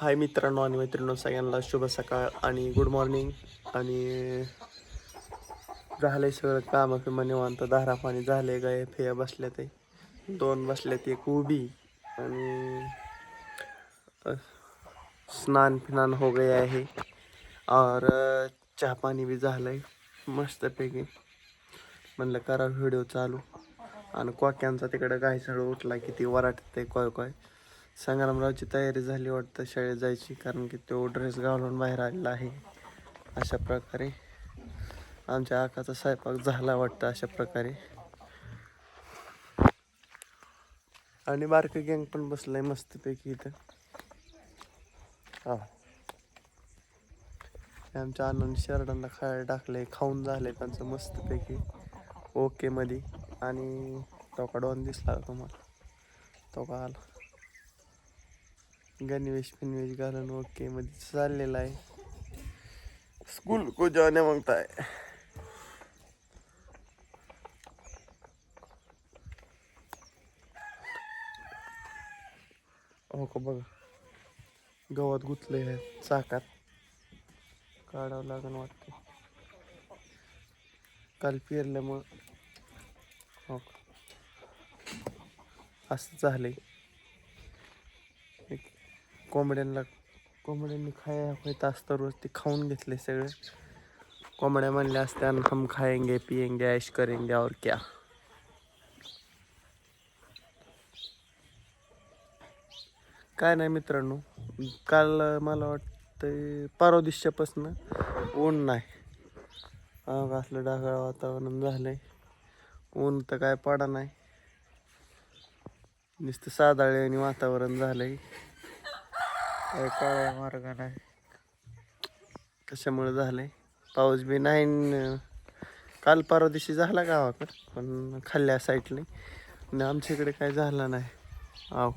हाय मित्रांनो आणि मैत्रिणींनो सगळ्यांना शुभ सकाळ आणि गुड मॉर्निंग आणि झालंय सगळं काम किंवा निवांत धारा पाणी झाले गाय फेया बसल्या ते दोन बसल्यात एक उभी. आणि स्नान फिनान हो गया आहे. और चहा पाणी बी झालंय मस्तपैकी. म्हणलं करा व्हिडिओ चालू. आणि कोक्यांचा तिकडं गायसळ उठला किती वराटत आहे कोय कोय संग्रामरावची तयारी झाली वाटतं शाळेत जायची कारण की तो ड्रेस घालून बाहेर आलेला आहे. अशा प्रकारे आमच्या आकाचा स्वयंपाक झाला वाटतं अशा प्रकारे. आणि बारक गँग पण बसलंय मस्तपैकी इथं. हा. आमच्या आनंद शर्टांना खायला टाकलंय खाऊन झालंय त्यांचं मस्तपैकी. ओके मध्ये आणि तो का डॉन दिसला का तुम्हाला? तो का आला. गणवेश फिनवेश घालून ओके मध्ये चाललेला आहे. स्कूल को जाने मागता है का बघा. गवत गुतले आहे चाकात. काढावं लागेल वाटतं. काल पेरल्यामुळं. हो का? असं झालंय. कोंबड्यांना कोंबड्यांनी खाया होत असतं रोज ते खाऊन घेतले सगळे. कोंबड्या म्हणल्या असत्या हम खाएंगे पिएंगे ऐश करेंगे और क्या? काय नाही मित्रांनो काल मला वाटतं परवा दिवसापासून ऊन नाही. असलं ढगाळ वातावरण झालंय. ऊन तर काय पडा नाही. नुसतं साधाळे आणि वातावरण झालंय. काळ्या मार्ग नाही त्याच्यामुळे झालंय? पाऊस बी नाही काल परवा दिवशी झाला गावाकडे पण खाल्ल्या साईडने आणि आमच्या इकडे काय झालं नाही. आव.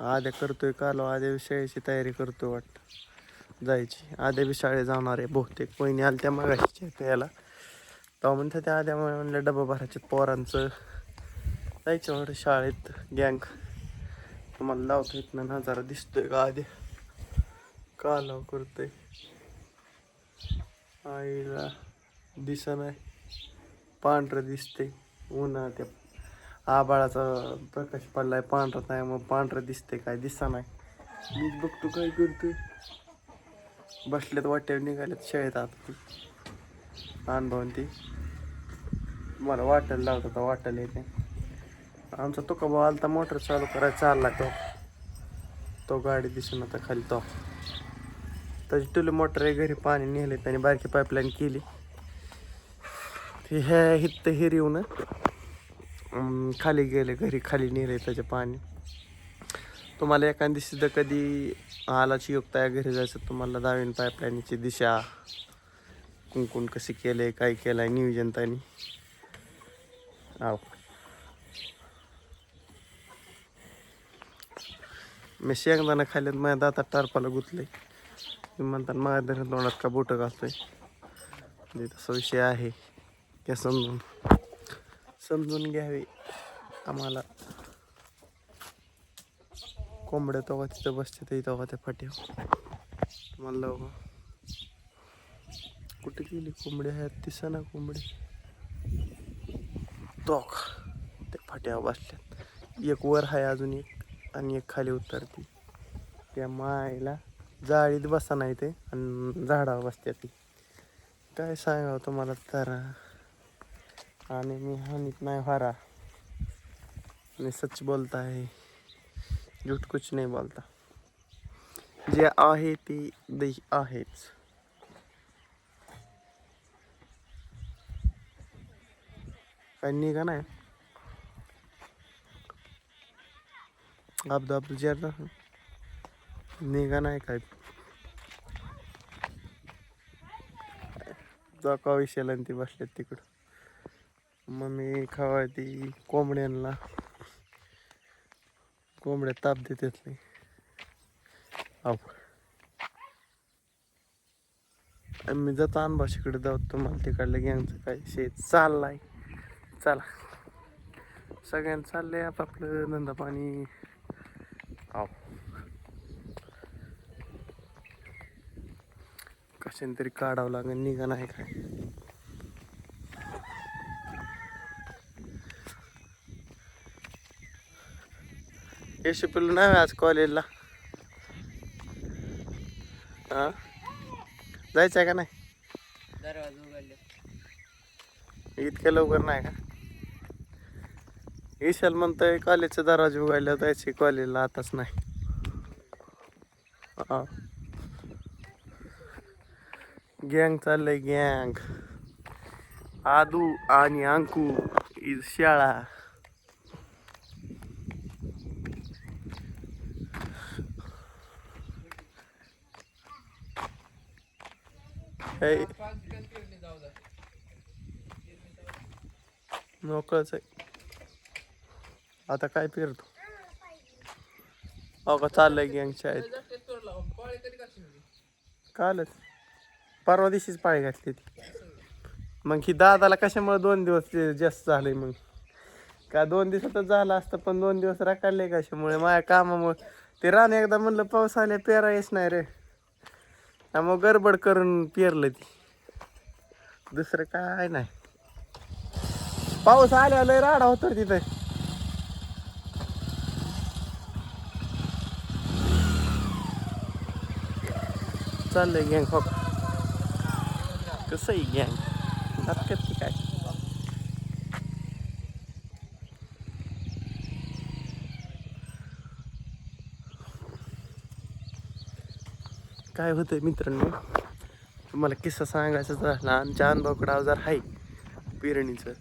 आद्या करतोय काल आद्या शाळेची तयारी करतोय वाटतं. जायची. आद्या बी शाळेत जाणार आहे बहुतेक. पहिली आली त्या मागाशी याला तेव्हा म्हणतात त्या आद्या म्हणलं डबा भरायचे पोरांचं. जायचं वाटतं शाळेत गँग तुम्हाला लावतो इथनं नजारा दिसतोय का आधी का लाव करतोय? आईला दिस नाही. पांढरं दिसते उन्हा त्या आबाळाचा प्रकाश पडलाय पांढरा नाही मग पांढरं दिसते काय? दिसा नाही. मीच बघतो काय करतोय. बसल्यात वाट्यावर निघाल्यात शाळेत आता ती. अनुभवून ती. मला वाटायला लावत होता वाटायला येते आमचा तो का आलता मोटर चालू करायचा आला तो. तो गाडी दिसून आता खाली तो. त्याची टुली मोटर आहे घरी पाणी नेले त्याने बारकी पाईपलाईन केली. ते ह्या हित हिर येऊन खाली गेले घरी खाली नेले त्याचे पाणी. तुम्हाला एखाद दिवशी कधी आलाची युक्त आहे घरी जायचं तुम्हाला दावीन पाईपलाईनची दिशा कुंकुण कसे केले काय केलंय नियोजन त्यांनी. आव मी शेंगदाणा खाल्ल्यात माझ्या दातात टारपाला गुतले. म्हणतात माझ्या धरण तोंडात का बोटं घालतोय? म्हणजे तसा विषय आहे. त्या समजून. समजून घ्यावे आम्हाला. कोंबड्या तेव्हा तिथं बसते ते तेव्हा त्या फाट्या मला कुठे गेली कोंबडी? आहेत दिसा ना कोंबडी. तोख त्या फाट्यावर बसल्यात. एक वर आहे अजून एक. आणि एक खाली उतरती. त्या मायला जाळीत बसा नाही ते आणि झाडावर बसते ती. काय सांगावं तुम्हाला तर आणि मी हानीत नाही हारा आणि सच बोलता आहे झूठ कुछ नाही बोलता. जे आहे ते दही आहेच. आणि निघा नाही अब्दू अब्दू जेर निघा नाही काय. जका विषयाला ती बसल्यात तिकडं. मम्मी खावा ती कोंबड्यांना. कोंबड्या ताप देतात नाही आव. मी जातो अनभाशीकडे जाऊ तुम्हाला तिकडल्या गँगचं काय शेत चाललाय. चला. सगळ्यांना चाललंय आपापलं धंदा पाणी. कशाने तरी काढावं लागेल निघा नाही काय? यश पिल्लू नाही आज कॉलेजला जायचं आहे का नाही? इतक्या लवकर नाही का? विशाल म्हणतोय कॉलेजचा दरवाजा उघडला जायचे कॉलेजला आताच नाही. हा. गँग चाललंय गँग आदू आणि अंकू इज शाळा. हे मोकळच आहे. आता काय पेरतो? अहो का चाललंय गँग शाळेत. कालच. परवा दिवशीच पाळी घातली ती मग ही दादाला कशामुळे दोन दिवस जास्त झालंय मग? का दोन दिवसातच झालं असतं पण दोन दिवस राखाडले कशामुळे? माझ्या कामामुळे. ते रान एकदा म्हणलं पाऊस आले पेरायच नाही रे. त्यामुळे गडबड करून पेरलं ती. दुसरं काय नाही. पाऊस आल्यावर लय राडा होतो तिथं तिथे. चाललंय गँग हो कसं आहे गँग नाटकात की काय? काय होतंय मित्रांनो? तुम्हाला किस्सा सांगायचा झाला आमच्या अनुभवाकडे अवजार आहे पिरणीचं.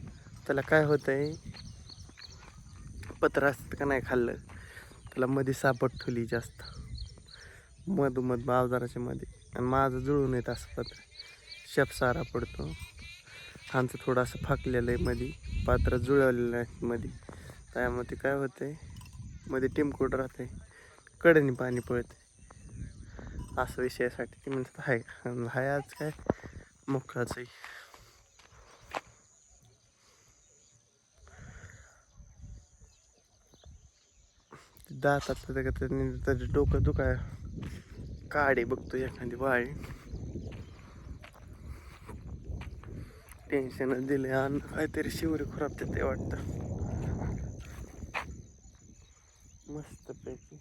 त्याला काय होतंय? पत्र असतं का नाही खाल्लं? त्याला मध्ये सापट ठेवली जास्त. मधोमध अवजाराच्या मध्ये माझं जुळून येत असं पत्र. शप सारा पडतो आमचं थोडंसं फाकलेलं आहे मध्ये पात्र जुळवलेलं आहे मध्ये त्यामध्ये ते काय होतंय? मध्ये टिमकोट राहते कडेने पाणी पळते असं विषयासाठी ते म्हणतात हाय आणि हाय आज काय? मोकळाच आहे. ते दातात तर त्याचं डोकं दुखाय काडे बघतो एखादी वाळी टेन्शनच दिले आणि काहीतरी शिवरी खराब ते वाटतं. मस्त पैकी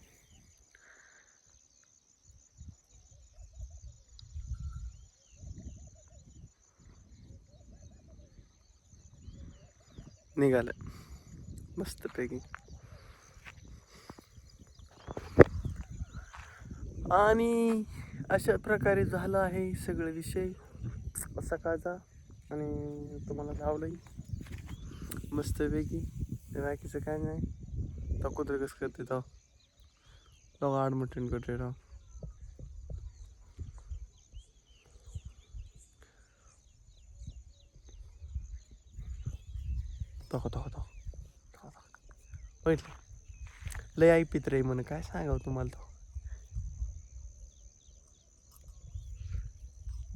निघालं. मस्तपैकी. आणि अशा प्रकारे झालं आहे सगळे विषय. सकाळचा आणि तुम्हाला धावलंही मस्तपैकी बाकीचं काय नाही. तो कुत्र कसं करते तो? तो आडमटून करते राव तो तो तो. बघितलं लय ऐपित रे म्हण. काय सांगावं तुम्हाला तो?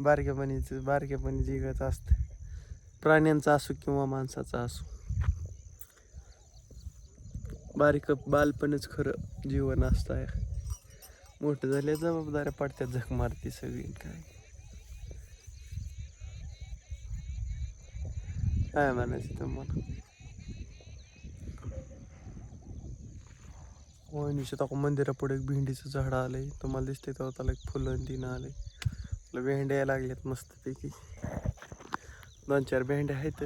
बारक्यापणीचं बारक्यापणी जिगत असतं. प्राण्यांचा असो किंवा माणसाचा असो. बारीक बालपणच खरं जीवन असतं मोठं झाले जबाबदाऱ्या पडत्या झक मारती सगळी काय. काय म्हणायचं तुम्हाला? वहिनीच्या टाकून मंदिरापुढे एक भेंडीचं झाड आलंय. तुम्हाला दिसते तेव्हा त्याला एक फुलं तीन आले आपल्या भेंड्या यायला लागल्यात मस्तपैकी. दोन चार भेंड्या आहेत.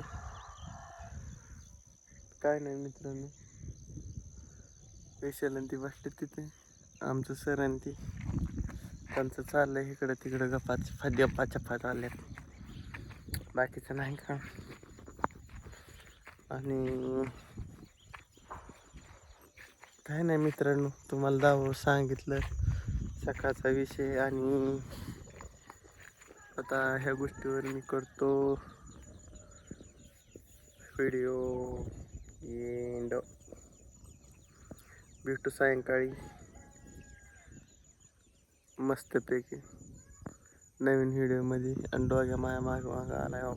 काय नाही मित्रांनो. स्पेशल आणि ती बसले तिथे. आमचं सर आणि ती. त्यांचं चाललंय इकडं तिकडं गप्पाच फाद्या पाच्या फात आल्यात बाकीचं नाही का? आणि काय नाही मित्रांनो तुम्हाला दाव सांगितलं. सकाळचा विषय आणि आता ह्या गोष्टीवर मी करतो व्हिडिओ एंड भेटू सायंकाळी. मस्तपैकी नवीन व्हिडिओमध्ये आणि डोग्या माया माग माग आलाय हो.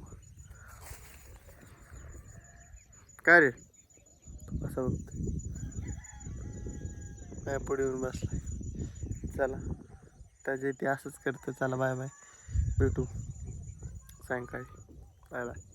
काय रे? असं बघतो काय पुढे येऊन बसलाय. चला. त्याचे ते असंच करतं. चला बाय बाय भेटू. सायंकाळी. Bye bye.